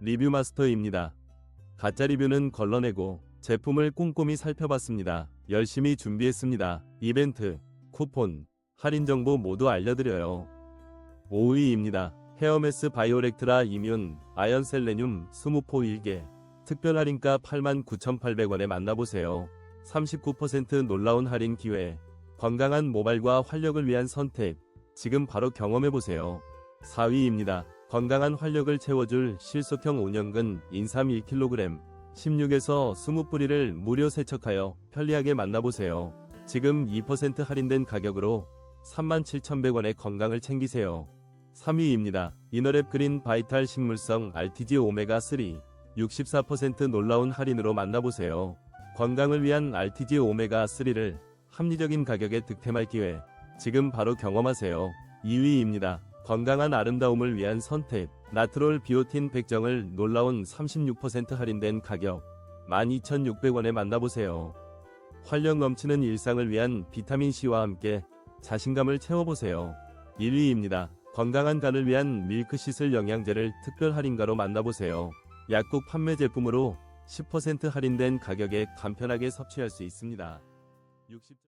리뷰 마스터입니다. 가짜 리뷰는 걸러내고 제품을 꼼꼼히 살펴봤습니다. 열심히 준비했습니다. 이벤트, 쿠폰, 할인 정보 모두 알려드려요. 5위입니다. 헤어메스 바이오렉트라 이뮨 아연 셀레늄 20포 1개 특별 할인가 89,800원에 만나보세요. 39% 놀라운 할인 기회 건강한 모발과 활력을 위한 선택 지금 바로 경험해보세요. 4위입니다. 건강한 활력을 채워줄 실속형 5년근 인삼 1kg 16에서 20뿌리를 무료 세척하여 편리하게 만나보세요. 지금 2% 할인된 가격으로 37,100원의 건강을 챙기세요. 3위입니다. 이너랩 그린 바이탈 식물성 RTG 오메가3 64% 놀라운 할인으로 만나보세요. 건강을 위한 RTG 오메가3를 합리적인 가격에 득템할 기회 지금 바로 경험하세요. 2위입니다. 건강한 아름다움을 위한 선택 나트롤 비오틴 백정을 놀라운 36% 할인된 가격 12,600원에 만나보세요. 활력 넘치는 일상을 위한 비타민C와 함께 자신감을 채워보세요. 1위입니다. 건강한 간을 위한 밀크시슬 영양제를 특별 할인가로 만나보세요. 약국 판매 제품으로 10% 할인된 가격에 간편하게 섭취할 수 있습니다. 60...